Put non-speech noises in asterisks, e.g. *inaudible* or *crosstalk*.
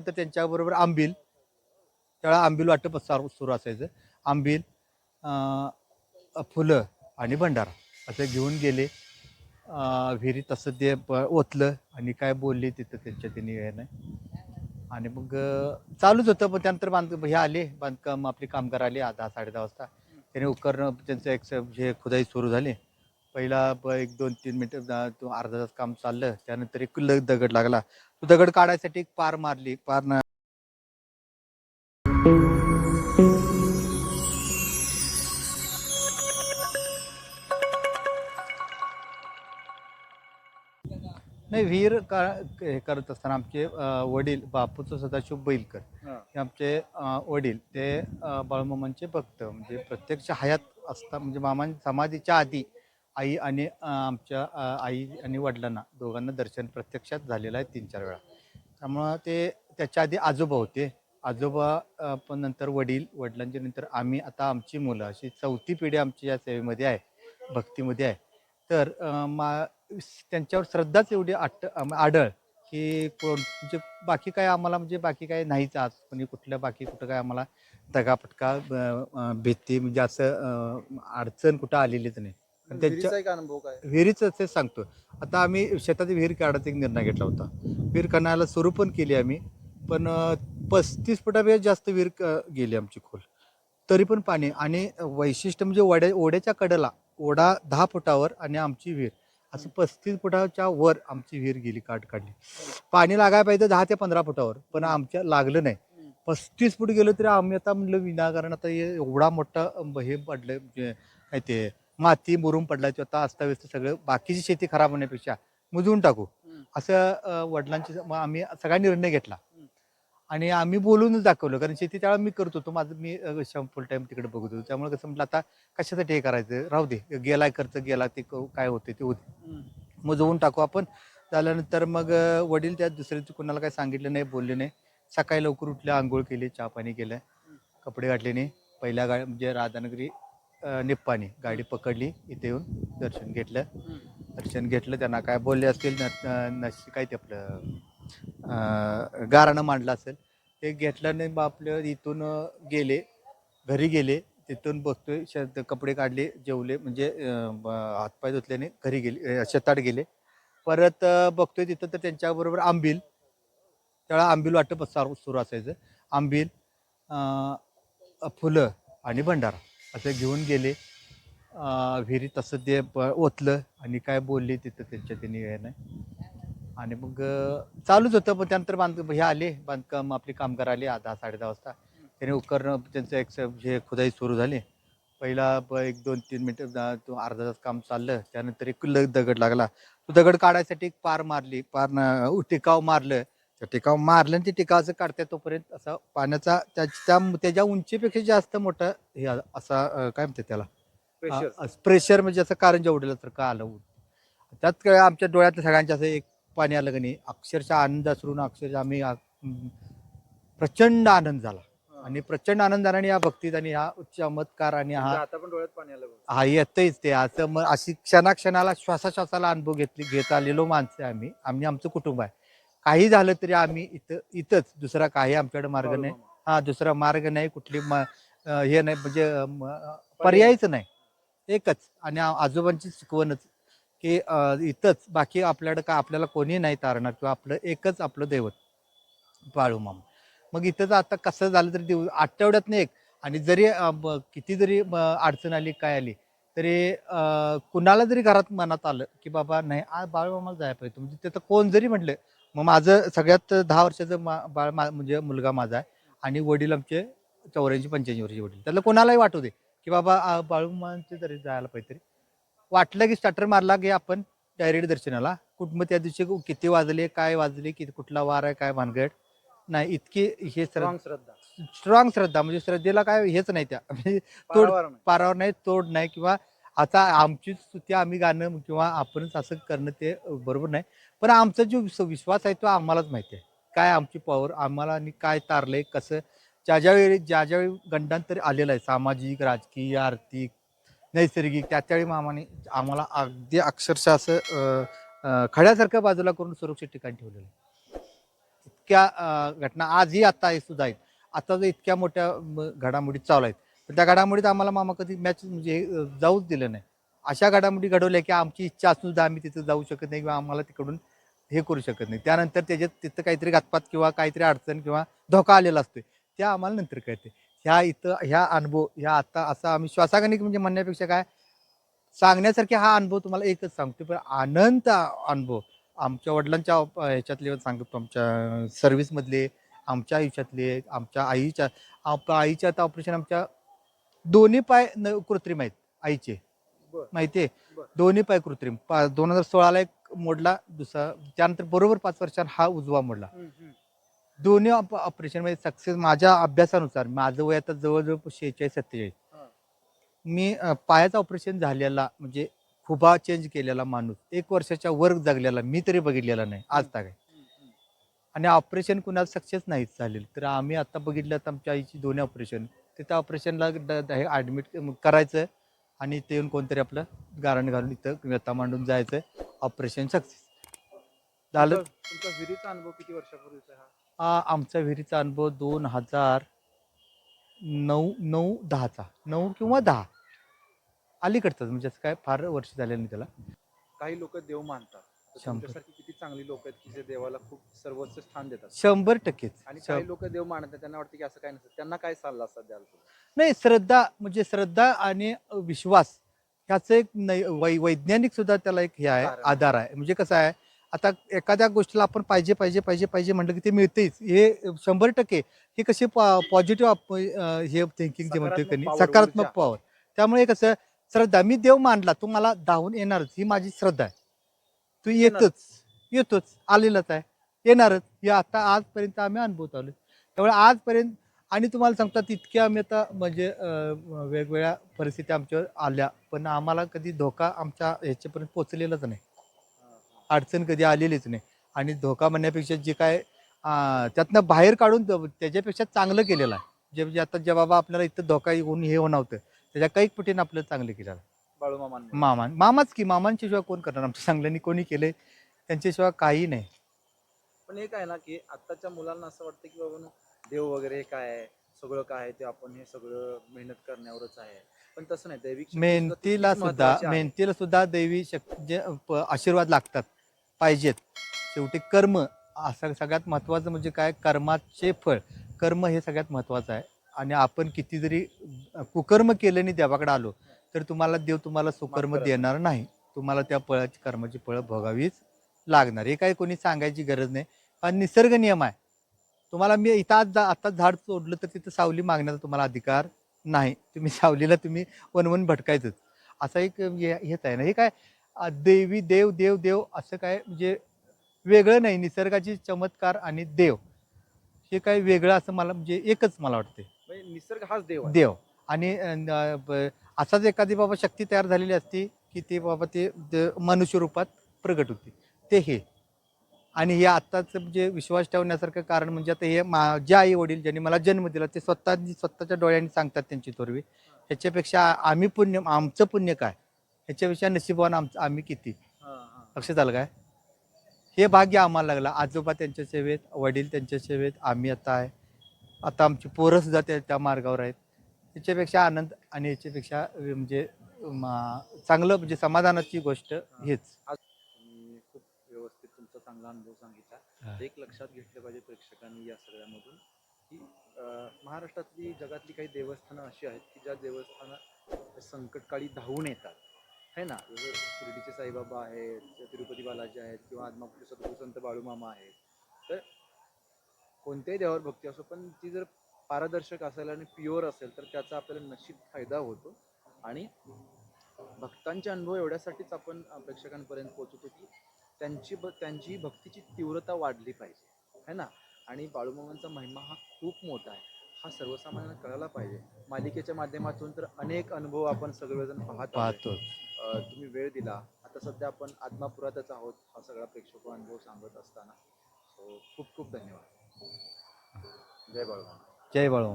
तर त्यांच्याबरोबर आंबील. त्यावेळा आंबील वाटप सुरू असायचं. आंबील फुलं आणि भंडारा असं घेऊन गेले. विहिरीत तसं ते ओतलं आणि काय बोलले तिथं त्यांच्या त्यांनी हे नाही. आणि मग चालूच होतं. पण त्यानंतर बांध हे आले. बांधकाम आपले कामगार आले. आ- दहा साडे दहा वाजता. त्याने उपकरणं त्यांचं एक हे खुदाई सुरू झाली. पहिला ब- एक दोन तीन मिनटं दा- तो अर्धा तास काम चाललं त्यानंतर एक ल दगड लागला. तो दगड काढायसाठी एक पार मारली पार न- नाही विहीर का हे करत असताना आमचे अं, वडील बापूचं सदाशिव बैलकर. हे आमचे अं, वडील ते अं, बाळूमामांचे भक्त. म्हणजे प्रत्यक्ष हयात असता म्हणजे मामा समाधीच्या आधी आई आणि आमच्या आई आणि वडिलांना दोघांना दर्शन प्रत्यक्षात झालेलं आहे तीन चार वेळा. त्यामुळं ते त्याच्या आधी आजोबा होते. आजोबा पण नंतर वडील वडिलांच्या नंतर आम्ही आता आमची मुलं अशी चौथी पिढी आमची या सेवेमध्ये आहे भक्तीमध्ये आहे. तर मा त्यांच्यावर श्रद्धाच एवढी आट आढळ की कोण म्हणजे बाकी काय आम्हाला म्हणजे बाकी काय नाहीच आज. कोणी कुठल्या बाकी कुठं काय आम्हाला दगापटका भीती म्हणजे असं अडचण कुठं आलेलीच नाही. आणि त्यांच्या विहिरीचा एक अनुभव काय? विहिरीच ते सांगतो आता आम्ही शेताची विहीर काढायचा एक निर्णय घेतला होता. विहीर करण्याला सुरू पण केली आम्ही पण पस्तीस फुटापेक्षा जास्त विहीर क- गेली आमची खोल. तरी पण पाणी आणि वैशिष्ट्य म्हणजे ओढ्या ओढ्याच्या कडेला ओढा दहा फुटावर आणि आमची विहीर. असं पस्तीस फुटाच्या वर आमची विहीर गेली काट काढली. पाणी लागायला पाहिजे दहा ते पंधरा फुटावर पण आमच्या लागलं नाही. पस्तीस फूट गेलं तरी आम्ही आता म्हणलं विनाकारण आता हे एवढा मोठा हे पडलं म्हणजे काय ते माती मुरुम पडला तो आता अस्ताव्यस्त सगळं. बाकीची शेती खराब होण्यापेक्षा मुजवून टाकू. असं वडिलांची मग आम्ही सगळा निर्णय घेतला. आणि आम्ही बोलूनच दाखवलं. कारण शेती त्यावेळेला मी करत होतो. माझं मी फुल टाइम तिकडे बघत होतो. त्यामुळे कसं म्हटलं आता कशासाठी हे करायचं? राहू दे. गेलाय खर्च गेला ते काय होते ते होते. मुजवून टाकू आपण. झाल्यानंतर मग वडील त्या दुसऱ्या दिवशी कोणाला काही सांगितलं नाही बोलले नाही. सकाळी लवकर उठले आंघोळ केली चहा पाणी केलं कपडे घातले नाही. पहिल्या गाडी म्हणजे राधानगरी अं, निप्पाणी गाडी पकडली इथे येऊन दर्शन घेतलं. दर्शन घेतलं त्यांना काय बोलले असतील न- नशी काय ते आपलं गाराणं मांडलं असेल. ते घेतलं नाही मग आपलं इथून गेले घरी गेले तिथून बघतोय शेत कपडे काढले जेवले म्हणजे ब- हातपाय धुतल्याने घरी गेले शेतात गेले. परत बघतोय तिथं तर त्यांच्याबरोबर आंबील त्यावेळेला आंबील वाटप सुरू असायचं. आंबील फुलं आणि भंडारा. असं घेऊन गेले. विहिरी विहिरीत तसं ते प- ओतलं आणि काय बोलले तिथं त्यांच्या त्यांनी हे नाही. आणि मग चालूच होतं. पण त्यानंतर बांध हे आले. बांधकाम आपले कामगार आले आ- दहा साडे दहा वाजता. त्याने उपकरणं त्यांचं एक हे खुदाई सुरू झाली. पहिला ब- एक दोन तीन मिनटं दा- तो अर्धा तास काम चाललं. त्यानंतर एक ल दगड लागला. तो दगड काढायसाठी एक पार मारली. पार न- टिकाव मारलं. त्या टिकाव मारलं आणि ते टिकावचं काढते तोपर्यंत असा पाण्याचा त्या त्या- त्याच्या उंचीपेक्षा जास्त मोठा हे आ- असा अं, काय म्हणते त्याला. प्रेशर म्हणजे असं कारण जेवढेल्यासारखं आलं ऊन. त्यात काय आमच्या डोळ्यातलं सगळ्यांच्या असं एक पाणी आलं का नाही अक्षरशः आनंद असून अक्षरशः आम्ही आ- म, प्रचंड आनंद झाला. आणि प्रचंड आनंद झाला आणि या भक्तीत आणि हा चमत्कार आणि म्हणजे हा आता पण डोळ्यात पाणी आलं बघ. हा येतच ते असं मग अशी क्षणाक्षणाला श्वासाश्वासाला अनुभव घेतली घेत आलेलो माणसं आहे आम्ही आम्ही आमचं कुटुंब आहे काही झालं तरी आम्ही इथं इथंच दुसरा काही आमच्याकडे मार्ग नाही. हा दुसरा मार्ग नाही कुठली हे नाही म्हणजे पर्यायच नाही. एकच आणि आजोबांची शिकवणच की इथंच बाकी आपल्याकडे का आपल्याला कोणी नाही तारणार किंवा आपलं एकच आपलं दैवत बाळूमामा मग इथंच आता कसं झालं तरी दिव आठवड्यात एक आणि जरी किती जरी अडचण आली काय आली तरी कुणाला जरी घरात मनात आलं की बाबा नाही आ बाळूमामाला जायला पाहिजे. म्हणजे तिथं कोण जरी म्हटलं मग माझं सगळ्यात दहा वर्षाचं मा बाळ मा म्हणजे मुलगा माझा आहे आणि वडील आमचे चौऱ्याऐंशी पंच्याऐंशी वर्षाचे वडील. त्याला कोणालाही वाटू दे की बाबा आ, बाळूमामांचे तरी जायला पाहिजे तरी. वाटलं की स्टार्टर मारला की आपण डायरेक्ट दर्शनाला. कुठ मग त्या दिवशी किती वाजले काय वाजले किती कुठला वार आहे काय भानगड. नाही इतकी हे श्रद्धा. स्ट्रॉंग श्रद्धा. म्हणजे श्रद्धेला काय हेच नाही त्या. *laughs* म्हणजे तोड पारावार नाही. तोड नाही किंवा आता आमची स्तुती आम्ही गाणं किंवा आपणच असं करणं ते बरोबर नाही. पण आमचा जो विश्वास आहे तो आम्हालाच माहिती आहे. काय आमची पॉवर आम्हाला आणि काय तारलंय कसं ज्या ज्यावेळी ज्या ज्यावेळी गंडांतर आलेलं आहे सामाजिक राजकीय आर्थिक नैसर्गिक त्या त्यावेळी मामाने आम्हाला अगदी अक्षरशः असं खड्यासारख्या खड्यासारखं बाजूला करून सुरक्षित ठिकाणी ठेवलेलं आहे. इतक्या घटना आजही आता आहे सुद्धा आहेत. आता जर इतक्या मोठ्या घडामोडीत घडामोडी चालू आहेत. पण त्या घडामोडीत आम्हाला मामा कधी मॅच म्हणजे जाऊच दिलं नाही. अशा घडामोडी घडवल्या की आमची इच्छा असून सुद्धा आम्ही तिथं जाऊ शकत नाही किंवा आम्हाला तिकडून हे करू शकत नाही. त्यानंतर त्याच्यात तिथं काहीतरी घातपात किंवा काहीतरी अडचण किंवा धोका आलेला असतो त्या आम्हाला नंतर कळते. ह्या इथं ह्या अनुभव ह्या आता असा आम्ही श्वासागणिक म्हणजे म्हणण्यापेक्षा काय सांगण्यासारखे हा अनुभव तुम्हाला एकच सांगतो पण आनंद अनुभव आमच्या वडिलांच्या ह्याच्यातले सांगतो आमच्या सर्व्हिसमधले आमच्या आयुष्यातले आमच्या आईच्या आप- आईच्या आता ऑपरेशन आमच्या दोन्ही पाय न कृत्रिम आहेत आईचे. माहितीये. दोन्ही पाय कृत्रिम. दोन हजार सोळाला एक मोडला दुसरा त्यानंतर बरोबर पाच वर्षांत हा उजवा मोडला. दोन्ही ऑप- ऑपरेशनमध्ये सक्सेस माझ्या अभ्यासानुसार माझं वय आता जवळजवळ शेहेचाळीस सत्तेचाळीस. मी पायाचं ऑपरेशन झालेला म्हणजे खुबा चेंज केलेला माणूस एक वर्षाच्या वर जगलेला मी तरी बघितलेला नाही आज तक. आणि ऑपरेशन कुणाला सक्सेस नाहीच झालेलं. तर आम्ही आता बघितलं तर आमच्या आईची दोन्ही ऑपरेशन तिथं ऑपरेशनला ॲडमिट करायचं. आणि ते येऊन कोणतरी आपलं गारण घालून इथं व्यथा मांडून जायचं ऑपरेशन सक्सेस झालं? तुमचा विहिरीचा अनुभव किती वर्षापूर्वीचा हा? हा आमचा विहिरीचा अनुभव दोन हजार नऊ नऊ दहाचा. नऊ किंवा दहा. अलीकडचाच म्हणजे असं काय फार वर्ष झालेलं नाही त्याला. काही लोक देव मानतात. तर शंभर. तुमच्यासारखी किती चांगली लोक आहेत की जे देवाला खूप सर्वोच्च स्थान देतात शंभर टक्केच आणि शं- काही लोक देव मानत नाही त्यांना वाटतं की असं काय नसतं त्यांना काय सल्ला असतात द्याल तुम्ही? नाही श्रद्धा म्हणजे श्रद्धा आणि विश्वास ह्याचं एक नै वै वैज्ञानिक सुद्धा त्याला एक हे आहे कारण. आधार आहे म्हणजे कसं आहे आता एखाद्या गोष्टीला आपण पाहिजे पाहिजे पाहिजे पाहिजे म्हटलं की ते मिळतेच हे शंभर टक्के हे कसे पॉझिटिव्ह हे थिंकिंग जे म्हणतो सकारात्मक की power, सकारात्मक ऊर्जा. पॉवर त्यामुळे कसं श्रद्धा मी देव मानला तू मला धावून येणारच ही माझी श्रद्धा आहे तू येतच. येतोच. आलेलाच आहे. येणारच. हे आता आजपर्यंत आम्ही अनुभवत आलो त्यामुळे आजपर्यंत आणि तुम्हाला सांगतात इतके आम्ही आता म्हणजे वेगवेगळ्या परिस्थिती आमच्यावर आल्या. पण आम्हाला कधी धोका आमच्या ह्याच्यापर्यंत पोचलेलाच नाही. अडचण कधी आलेलीच नाही. आणि धोका म्हणण्यापेक्षा जे काय त्यातनं बाहेर काढून त्याच्यापेक्षा चांगलं केलेलं आहे. जे म्हणजे आता जे बाबा आपल्याला इथं धोका येऊन हे होणं होतं. त्याच्या काही पटीनं आपलं चांगलं केलेलं आहे बाळूमामांमुळे. मामा मामाच की मामांच्या शिवाय कोण करणार? आमच्या चांगल्यानी कोणी केले त्यांच्याशिवाय काही नाही. पण एक आहे ना की आताच्या मुलांना असं वाटतं की बाबा देव वगैरे हे काय आहे? सगळं काय आहे ते आपण हे सगळं मेहनत करण्यावरच आहे. पण तसं नाही दैविक शक्ती मेहनतीला सुद्धा महत्त्वाची आहे. मेहनतीला सुद्धा दैवी शक्ती जे प- आशीर्वाद लागतात पाहिजेत. शेवटी कर्म असं सगळ्यात महत्त्वाचं म्हणजे काय? कर्माचे फळ. कर्म हे सगळ्यात महत्त्वाचं आहे. आणि आपण किती जरी कुकर्म केलं आणि देवाकडे आलो तर तुम्हाला देव तुम्हाला सुकर्म देणार नाही. तुम्हाला त्या फळाची कर्माची फळं भोगावीच लागणार. हे काही कोणी सांगायची गरज नाही. पण निसर्ग नियम आहे. तुम्हाला मी इथं आज आता झाड तोडलं तर तिथं सावली मागण्याचा तुम्हाला अधिकार नाही. तुम्ही *laughs* सावलीला तुम्ही वनवन भटकायचंच. असा एक हे- हेच आहे ना. हे काय देवी देव देव देव असं काय म्हणजे वेगळं नाही. निसर्गाची चमत्कार आणि देव. हे काय वेगळं असं मला म्हणजे एकच मला वाटते म्हणजे निसर्ग हाच देव देव. आणि असाच एखादी बाबा शक्ती तयार झालेली असती की ते बाबा ते मनुष्य रूपात प्रगट होते. ते हे. आणि हे आत्ताच म्हणजे विश्वास ठेवण्यासारखं कारण म्हणजे आता हे माझ्या आई वडील ज्यांनी मला जन्म दिला ते स्वतः स्वतःच्या डोळ्यांनी सांगतात त्यांची तोरवी ह्याच्यापेक्षा आम्ही पुण्य आमचं पुण्य काय? ह्याच्यापेक्षा नशिबवान आमचं आम्ही किती. लक्षात आलं काय? हे भाग्य आम्हाला लागलं. आजोबा त्यांच्या सेवेत वडील त्यांच्या सेवेत आम्ही आता आहे. आता आमची पोरं सुद्धा त्या त्या मार्गावर आहेत. याच्यापेक्षा आनंद आणि याच्यापेक्षा म्हणजे म- चांगलं म्हणजे समाधानाची गोष्ट हेच. तुम्ही खूप व्यवस्थित तुमचा चांगला अनुभव सांगितला. हा. एक लक्षात घेतलं पाहिजे प्रेक्षकांनी या सगळ्यामधून की अं, महाराष्ट्रातली जगातली काही देवस्थानं अशी आहेत की ज्या देवस्थानं संकटकाळी धावून येतात. है ना? जसं शिर्डीचे साईबाबा आहेत किंवा तिरुपती बालाजी आहेत किंवा आदमापूरचे सद्गुरू संत बाळूमामा आहेत. तर कोणत्याही देवावर भक्ती असो पण ती जर पारदर्शक असेल आणि प्युअर असेल तर त्याचा आपल्याला निश्चित फायदा होतो. आणि भक्तांचे अनुभव एवढ्यासाठीच आपण प्रेक्षकांपर्यंत पोहोचवतो की त्यांची ब त्यांची भक्तीची तीव्रता वाढली पाहिजे. है ना? आणि बाळूमामांचा महिमा हा खूप मोठा आहे. हा सर्वसामान्यांना कळायला पाहिजे. मालिकेच्या माध्यमातून तर अनेक अनुभव आपण सगळेजण पाहत. पाहतो तुम्ही वेळ दिला. आता सध्या आपण आत्मापुरातच आहोत हा सगळा प्रेक्षक अनुभव सांगत असताना. सो खूप खूप धन्यवाद. जय बाळूमामा. जय बाळू